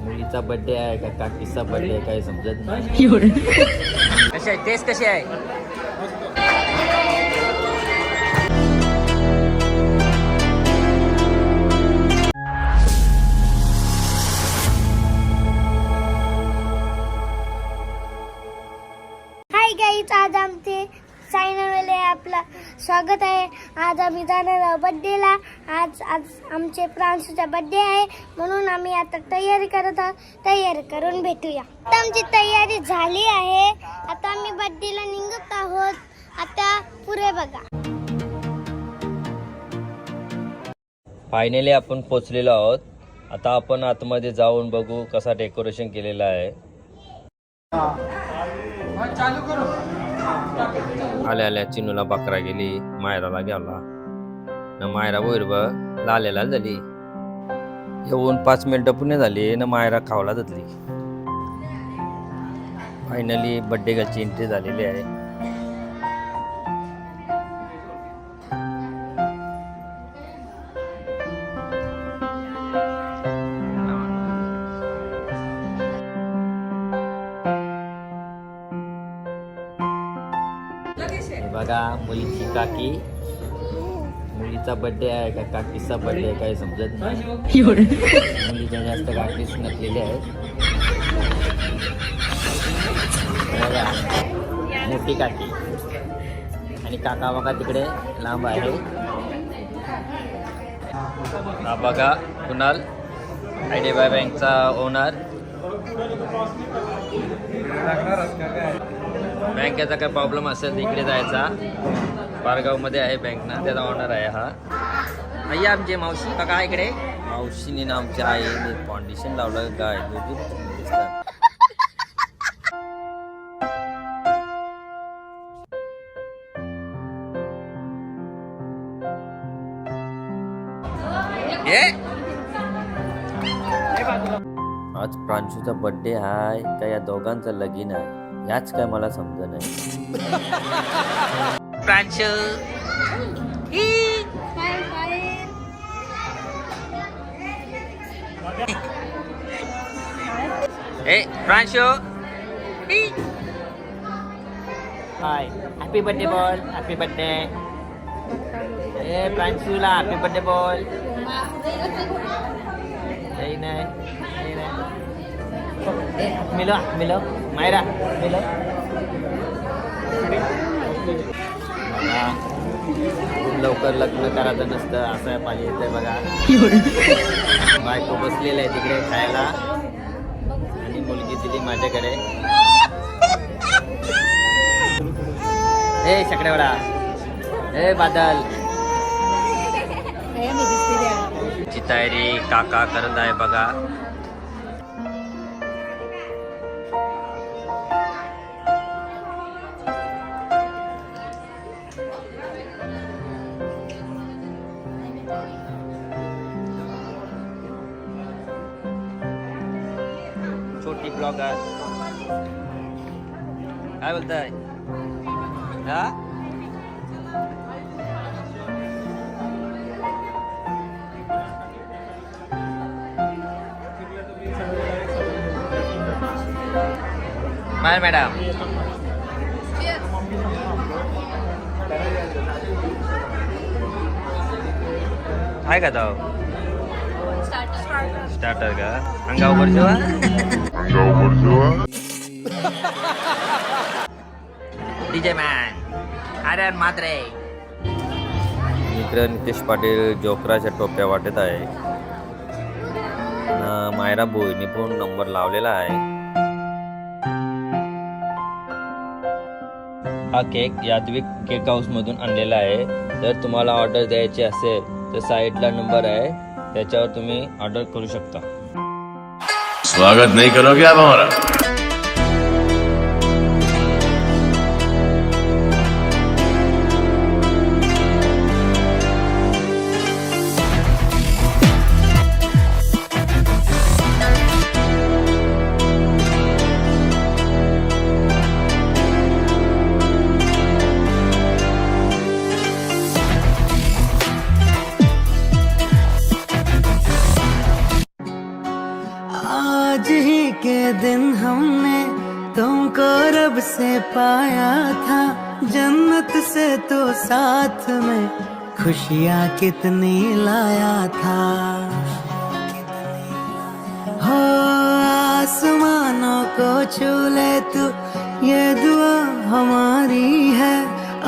मुलीचा बर्थडे आहे का काकीचा बर्थडे आहे काही समजत नाही. कशी आहे? टेस्ट कशी आहे? आज आमचे सायनावेले आपला स्वागत आहे. आज आम्ही जाणार आहोत बड्डेला आज आज आमचे प्रांशूचा बड्डे आहे. म्हणून आम्ही आता तयारी करत आहोत. तयारी करून भेटूया. आता आमची तयारी झाली आहे. आता आम्ही बड्डेला निघत आहोत. आता पुढे बघा. फायनली आपण पोचलेलो आहोत. आता आपण आतमध्ये जाऊन बघू कसा डेकोरेशन केलेलं आहे. आल्या आल्या चिनूला बकरा गेली मायराला गेला. न मायरा बोर लालेला झाली. येऊन पाच मिनिटं पुणे झाली न मायरा खावला जातली. फायनली बड्डे गर्लची एंट्री झालेली आहे. बघा मुलीची काकी. मुलीचा बर्थडे आहे का? काकीचा बर्थडे आहे काही समजत नाही. मुलीच्या जास्त काकीच नसलेले आहेत. मोठी काकी. आणि काका बघा तिकडे लांब आहे. हा बघा Kunal. I D B I बँकचा ओनर बँकेचा काय प्रॉब्लेम असेल इकडे जायचा. पारगावमध्ये आहे बँक ना त्याचा ऑनर आहे हा. आई आमची मावशी बघा इकडे. मावशीने ना आमच्या आईने फाउंडेशन लावलं काय दिसतात. आज प्रांशूचा बर्थडे आहे. का या दोघांचं लगीन आहे? याच काय मला समज नाही प्रांशू ए Pranshu hi. Happy birthday ball happy birthday ए प्रांशूला हॅपी बर्थडे बॉल नाही. ए मिलो मिलो मायरा मिलो खूप लवकर लग्न करायचं नसतं असं पाहिजे येतंय बघा बायको बसलेलं आहे तिकडे खायला आणि मुलगी दिली माझ्याकडे ए शकडेवाडा ए बादल ची तयारी काका करत आहे बघा छोटी ब्लॉगर काय बोलताय हा बाय मॅडम आहे का तो स्टार्टर का अंगावर जेव्हा डीजे मॅन अरे मात्रे मित्र नितेश पाटील जोकराच्या टोप्या वाटत आहे. मायरा बोईनी पण नंबर लावलेला आहे. हा केक यादविक केक हाऊस मधून आणलेला आहे. जर तुम्हाला ऑर्डर द्यायची असेल तर साईटला नंबर आहे. त्याच्यावर तुम्ही ऑर्डर करू शकता. स्वागत नहीं करोगे आप हमारा जन्नत से तो साथ में खुशियाँ कितनी लाया था। हो आसमानों को छू ले तू ये दुआ हमारी है।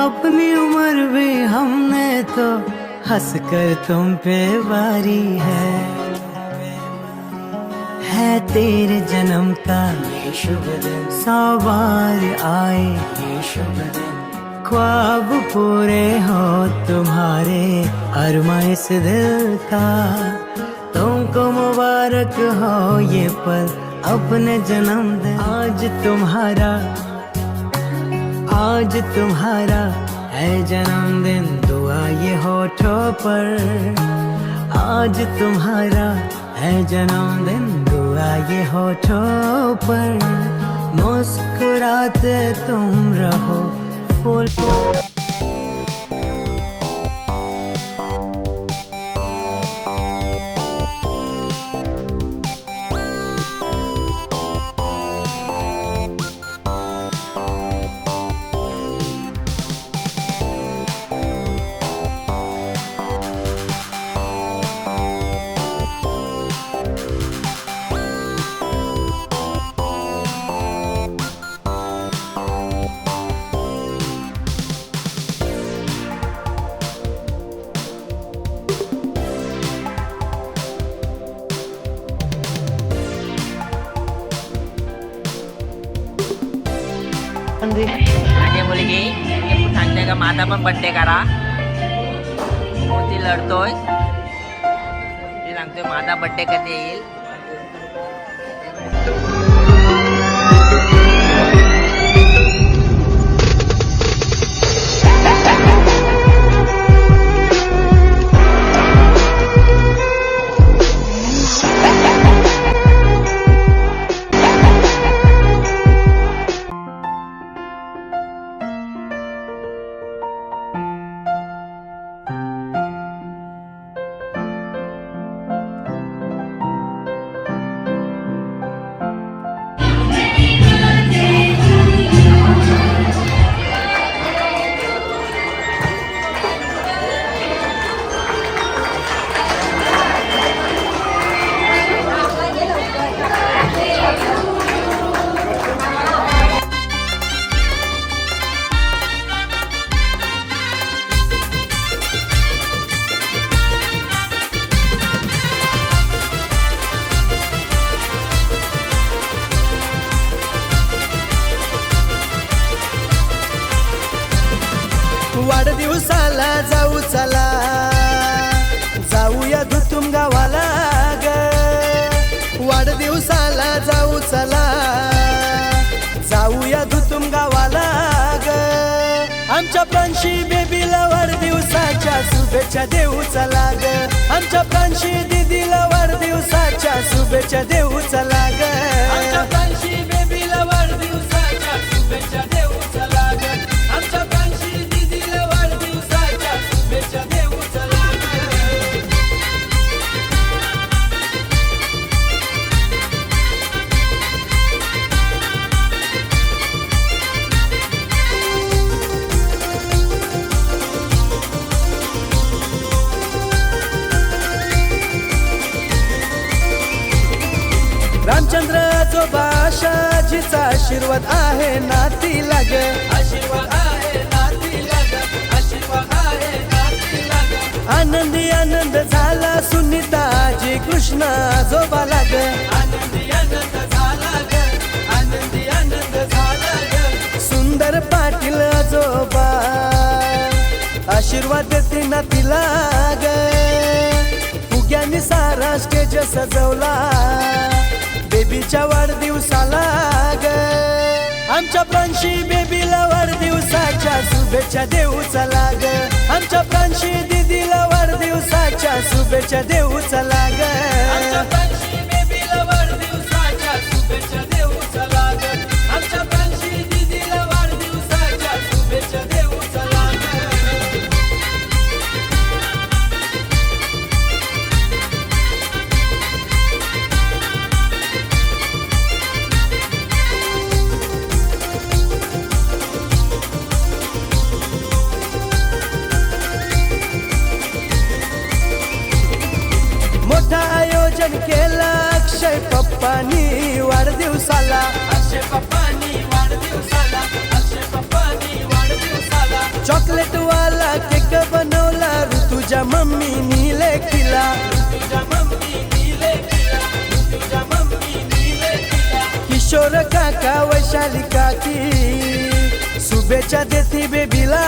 अपनी उम्र भी हमने तो हंस कर तुम पे बारी है। है तेरे जन्म का ये शुभ दिन। सौ बार आए। ये शुभ दिन। ख्वाब पूरे हो तुम्हारे अरमा इस दिल का। तुमको मुबारक हो ये पल अपने जन्मदिन आज तुम्हारा आज तुम्हारा है जन्मदिन दुआ ये होठों पर, आज तुम्हारा है जन्मदिन दुआ ये होठों पर, मुस्कुराते तुम रहो। full. माझा पण बड्डे करा. ती लढतोय. ती सांगतोय माझा बड्डे कधी येईल? आमच्या प्रांशी बेबीला वाढदिवसाच्या शुभेच्छा देऊ चला ग आमच्या प्रांशी दिदीला वाढदिवसाच्या शुभेच्छा देऊ चला ग आमच्या प्रांशी बेबीला वाढदिवस रामचंद्र आजोबा शाजीचा आशीर्वाद आहे नाती लाग. आशीर्वाद आहे नाती लाग. आशीर्वाद आहे नाती लाग. आनंदी आनंद झाला सुनीताजी कृष्ण आजोबा लाग. आनंदी आनंद झाला ग. आनंदी आनंद झाला ग. सुंदर पाटील आजोबा आशीर्वाद देते नातीला ग फुग्यानी सारा स्टेज सजवला. बेबीच्या वाढदिवसाला ग. आमच्या प्रांशी बेबीला वाढदिवसाच्या शुभेच्छा देऊ चला ग. आमच्या प्रांशी दीदीला वाढदिवसाच्या शुभेच्छा देऊ चला ग. पप्पानी वाढदिवसाला. अक्षय पप्पानी वाढदिवसाला. अक्षय पप्पानी वाढदिवसाला. चॉकलेट वाला केक बनवला. ऋतुजा ऋतुजा मम्मीनी लेखिला. किशोर काका वैशाली काकी शुभेच्छा देती बेबीला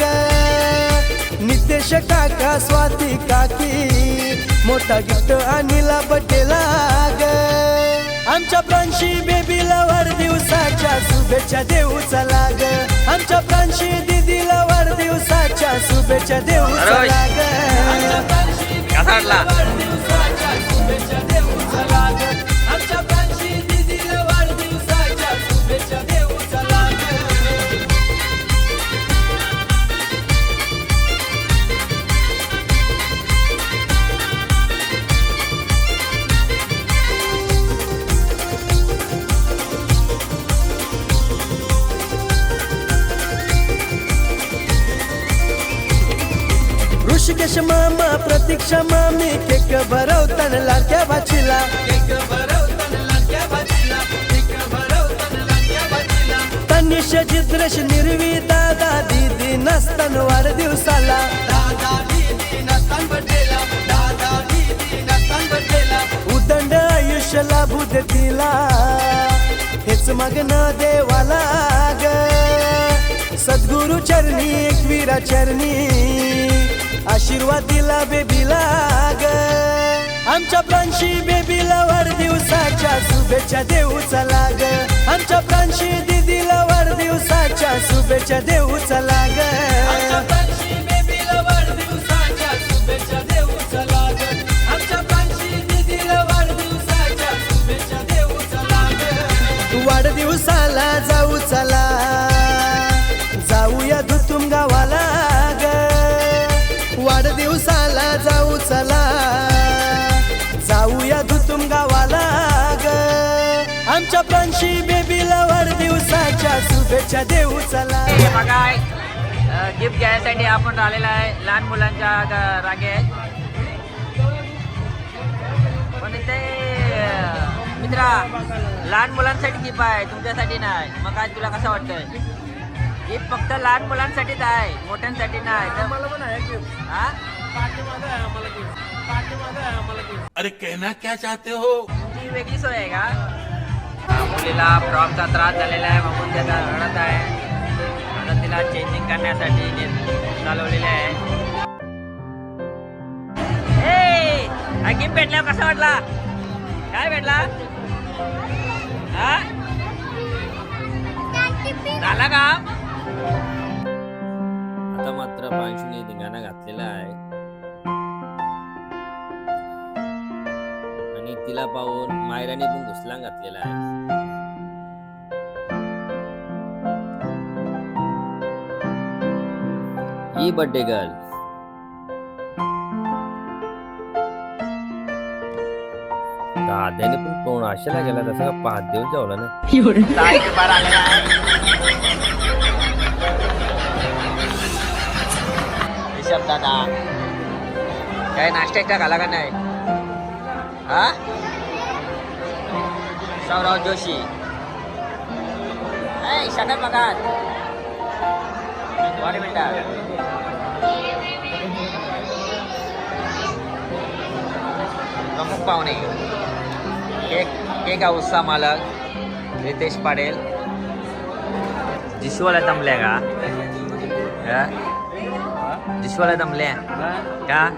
ग नितेश काका स्वाती काकी मोठा गिफ्ट आणला बड्डेला ग आमच्या प्रांशी बेबीला वाढदिवसाच्या शुभेच्छा देऊ चला ग आमच्या प्रांशी दीदीला वाढदिवसाच्या शुभेच्छा देऊ चला ग भरवतान लाडक्या मी केक भरवतान लाडक्या भाचीला तनिष जिद्रेश निर्वी दादा दीदी नसतान वाढदिवसाला दादा दीदी नसतान उदंड आयुष्य लाभू दे तिला। हेच मग्न देवाला ग। सद्गुरु चरणी एकवीरा चरणी। आशीर्वाद दिला बेबीला ग आमच्या प्रांशी बेबीला वाढदिवसाच्या शुभेच्छा देऊ चला ग आमच्या प्रांशी दिदीला वाढदिवसाच्या शुभेच्छा देऊ चला ग शुभेच्छा देऊ चला. हे बघा गिफ्ट घ्यायसाठी आपण आलेला आहे. लहान मुलांच्या ग- रांगेत पण इथे अं, मित्रा लहान मुलांसाठी गिफ्ट आहे तुमच्यासाठी नाही. मग काय तुला कसं वाटतंय? गिफ्ट फक्त लहान मुलांसाठीच आहे मोठ्यांसाठी नाही. तर- हा? अरे कहना क्या चाहते हो? तुमची वेगळी सोय आहे का? मुलीला प्रॉपचा त्रास झालेला आहे म्हणून त्याचा रडत आहे. आता तिला चेंजिंग करण्यासाठी चालवलेले आहे. ए, गिफ्ट भेटला कसा वाटला? काय भेटला? झाला का? आता मात्र पांशुने धिंगाणा घातलेला आहे. आणि तिला पाहून मायराने पण घुसला घातलेला आहे. ही बर्थडे गर्ल दाद्याने पण कोण आशेला गेला तसं का पाच दिवस जेवला ना. दादा काय नाश्ता एकटा घाला का नाही? हा? सौरव जोशी. ऐ शकत बघा बॉडी मिनटात प्रमुख पाहुणे केक केक हाऊसचा मालक रितेश पाडेल जिशवाला दमल्या का? हा? जिशवाला दमल्या? का?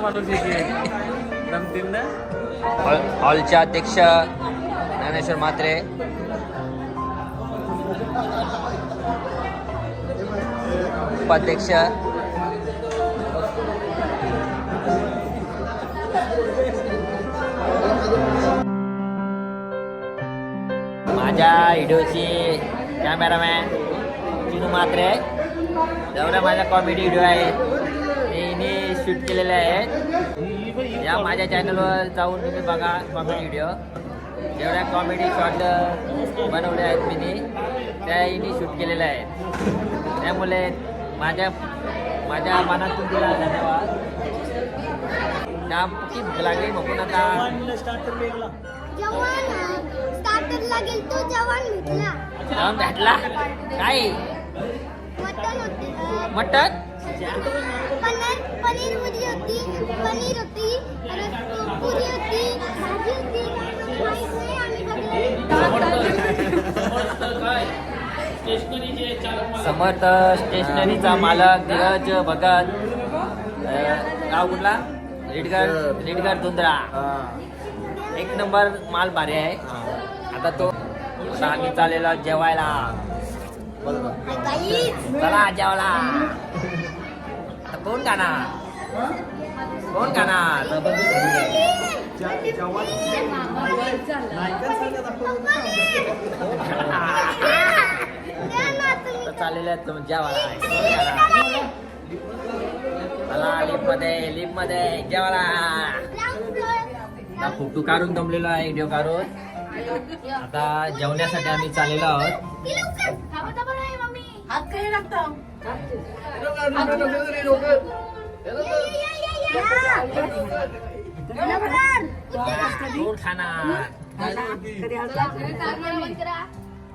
माणूस जमतील ना? हॉल हॉलचे अध्यक्ष ज्ञानेश्वर म्हात्रे. उपाध्यक्ष. माझ्या व्हिडिओची कॅमेरामॅन चिनू मात्रे जेवढ्या माझ्या कॉमेडी व्हिडिओ आहेत मी हिने शूट केलेले आहेत या माझ्या चॅनलवर जाऊन तुम्ही बघा कॉमेडी व्हिडिओ जेवढ्या कॉमेडी शॉर्ट बनवले आहेत मी त्या हिने शूट केलेल्या आहेत त्यामुळे माझ्या माझ्या मनातून तिला धन्यवाद. ना किती भूक लागली बघून आता. जवान स्टार्टरला गेलतो जवान भेटला. काय? मटन होते अं, मटन पनीर होती पनीर होती पुरी होती भाजी होती आम्ही समर्थ स्टेशनरीचा मालक धीरज भगत. गाव कुठला? लिडगर लिडगर दुंदरा एक नंबर माल भारी आहे. आता तो आता आम्ही चाललेलो जेवायला. चला जेवला आता कोण खाणार? कोण खाणार? आता चाललेले आहेत तुम्ही जेवायला लिफ्टमध्ये लिफ्टमध्ये जेवायला. फोटो काढून जमलेलो आहे व्हिडिओ काढून. आता जेवण्यासाठी आम्ही चाललेलो आहोत.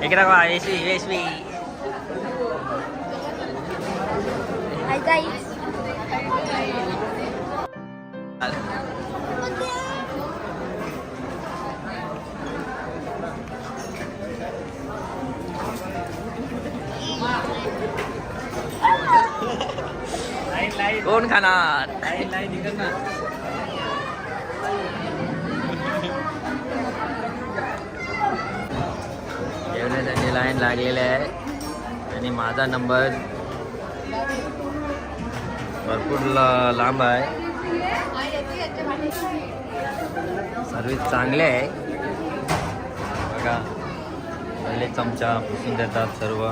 इकडे बघा येशवी येशवी कोण खाणार जेवण्यासाठी लाईन लागलेली आहे. आणि माझा नंबर भरपूर लांब आहे. सर्विस चांगले आहे. बघा पहिले चमचा पुसून देतात सर्व.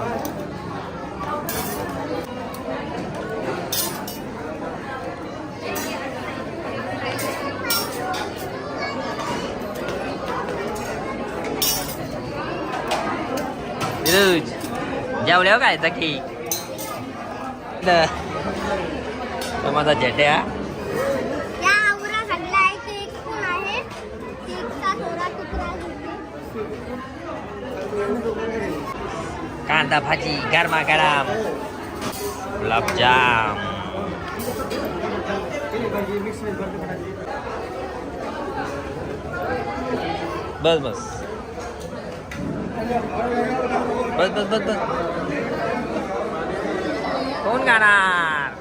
विरुज जेवल्यावर काय की तो माझा जेट्या या आवरा खाल्ला आहे ते एक कोण आहे केकचा थोडा तुकडा घेते कांदा भाजी गरमा गरम गुलाबजाम बस बस बस बस बस बस. कोण गाणार?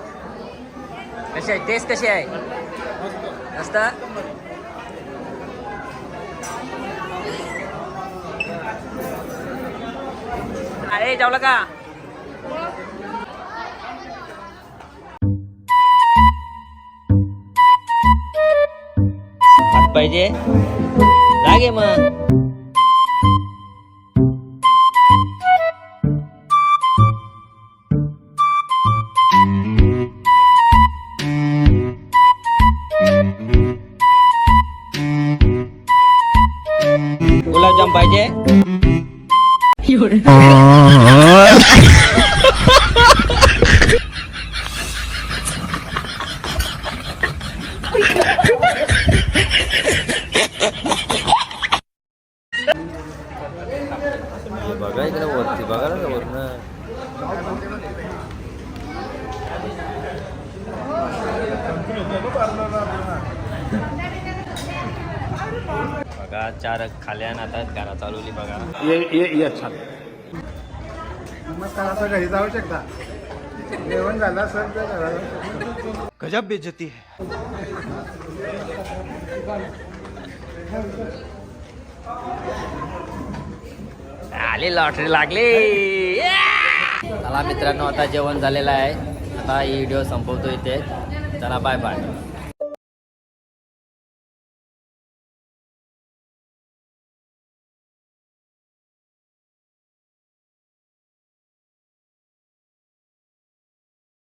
कशी आहे? टेस्ट कशी आहे? मस्त? अरे जावलं का? पाहिजे. लागे मग. पाहिजे बघा इकडे वरती बघा ना वरनं चार खाल्यान आता घरा चालवली बघा. ये ये नमस्कार असं घरी जाऊ शकता? जेवण झालं गजब बेइज्जती है. आली लॉटरी लागली. चला मित्रांनो आता जेवण झालेलं आहे. आता ही व्हिडिओ संपवतो इथे. चला बाय बाय